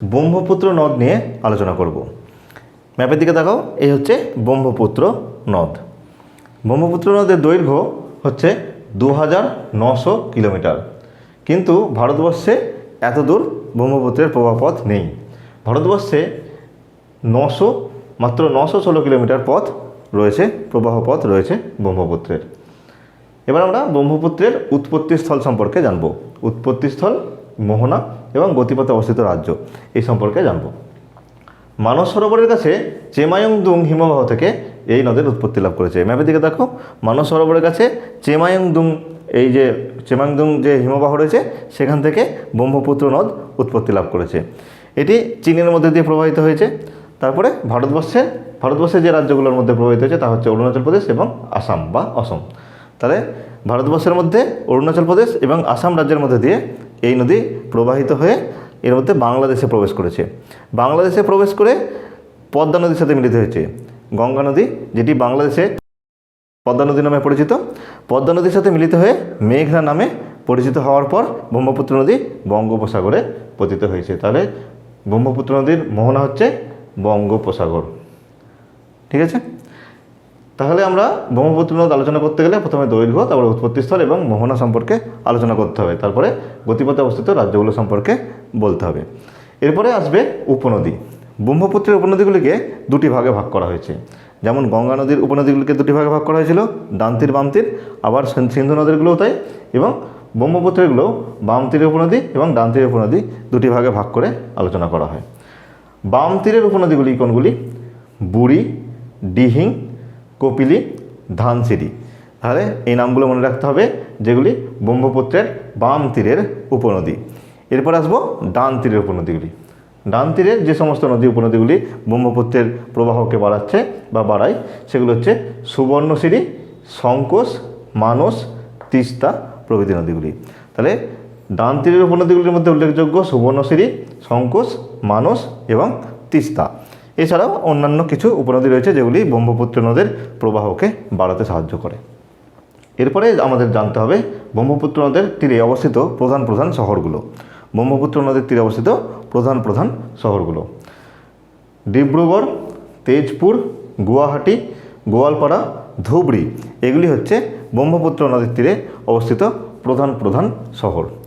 ব্রহ্মপুত্র নদ নিয়ে আলোচনা করব। ম্যাপের দিকে তাকাও, এই হচ্ছে ব্রহ্মপুত্র নদ। ব্রহ্মপুত্র নদের দৈর্ঘ্য হচ্ছে দু হাজার নশো কিলোমিটার। কিন্তু ভারতবর্ষে এত দূর ব্রহ্মপুত্রের প্রবাহপথ নেই। ভারতবর্ষে নশো, মাত্র নশো ষোলো কিলোমিটার পথ রয়েছে প্রবাহ পথ রয়েছে ব্রহ্মপুত্রের। এবার আমরা ব্রহ্মপুত্রের উৎপত্তিস্থল সম্পর্কে জানব। উৎপত্তি স্থল মোহনা এবং গতিপথে অবস্থিত রাজ্য। এই সম্পর্কে জানব। মানস সরোবরের কাছে চেমায়ংদুং হিমবাহ থেকে এই নদের উৎপত্তি লাভ করেছে। ম্যাপের দিকে দেখো। মানস সরোবরের কাছে চেমায়ংদুং এই যে চেমাংদুং যে হিমবাহ রয়েছে, সেখান থেকে ব্রহ্মপুত্র নদ উৎপত্তি লাভ করেছে। এটি চীনের মধ্যে দিয়ে প্রবাহিত হয়েছে। তারপরে ভারতবর্ষের ভারতবর্ষের যে রাজ্যগুলোর মধ্যে প্রবাহিত হয়েছে, তা হচ্ছে অরুণাচল প্রদেশ এবং আসাম বা অসম। তাহলে ভারতবর্ষের মধ্যে অরুণাচল প্রদেশ এবং আসাম রাজ্যের মধ্যে দিয়ে এই নদী প্রবাহিত হয়ে এর মধ্যে বাংলাদেশে প্রবেশ করেছে। বাংলাদেশে প্রবেশ করে পদ্মা নদীর সাথে মিলিত হয়েছে। গঙ্গা নদী, যেটি বাংলাদেশে পদ্মা নদী নামে পরিচিত। পদ্মা নদীর সাথে মিলিত হয়ে মেঘনা নামে পরিচিত হওয়ার পর ব্রহ্মপুত্র নদী বঙ্গোপসাগরে পতিত হয়েছে। তাহলে ব্রহ্মপুত্র নদীর মোহনা হচ্ছে বঙ্গোপসাগর। ঠিক আছে? তাহলে আমরা ব্রহ্মপুত্র নদ আলোচনা করতে গেলে প্রথমে দৈর্ঘ্য, তারপরে উৎপত্তিস্থল এবং মোহনা সম্পর্কে আলোচনা করতে হবে। তারপরে গতিপথে অবস্থিত রাজ্যগুলো সম্পর্কে বলতে হবে। এরপরে আসবে উপনদী। ব্রহ্মপুত্রের উপনদীগুলিকে দুটি ভাগে ভাগ করা হয়েছে। যেমন গঙ্গা নদীর উপনদীগুলিকে দুটি ভাগে ভাগ করা হয়েছিল ডান তীর বাম আবার সিন্ধু নদীরগুলোও তাই, এবং ব্রহ্মপুত্রেরগুলো বাম তীরের উপনদী এবং ডান তীরের উপনদী দুটি ভাগে ভাগ করে আলোচনা করা হয়। বাম তীরের উপনদীগুলি কোনগুলি? বুড়ি, ডিহিং কপিলি ধানসিরি তাহলে এই নামগুলো মনে রাখতে হবে, যেগুলি ব্রহ্মপুত্রের বাম তীরের উপনদী। এরপর আসব ডান তীরের উপনদীগুলি। ডান তীরের যে সমস্ত নদী উপনদীগুলি ব্রহ্মপুত্রের প্রবাহকে বাড়াচ্ছে বা বাড়ায়, সেগুলো হচ্ছে সুবর্ণশিরি সংকোষ মানস, তিস্তা প্রভৃতি নদীগুলি। তাহলে ডান তীরের উপনদীগুলির মধ্যে উল্লেখযোগ্য সুবর্ণশিরি সংকোষ মানস এবং তিস্তা। এছাড়াও অন্যান্য কিছু উপনদী রয়েছে যেগুলি ব্রহ্মপুত্র নদের প্রবাহকে বাড়াতে সাহায্য করে। এরপরে আমাদের জানতে হবে ব্রহ্মপুত্র নদের তীরে অবস্থিত প্রধান প্রধান শহরগুলো। ব্রহ্মপুত্র নদের তীরে অবস্থিত প্রধান প্রধান শহরগুলো। ডিব্রুগড়, তেজপুর, গুয়াহাটি, গোয়ালপাড়া, ধুবড়ি, এগুলি হচ্ছে ব্রহ্মপুত্র নদীর তীরে অবস্থিত প্রধান প্রধান শহর।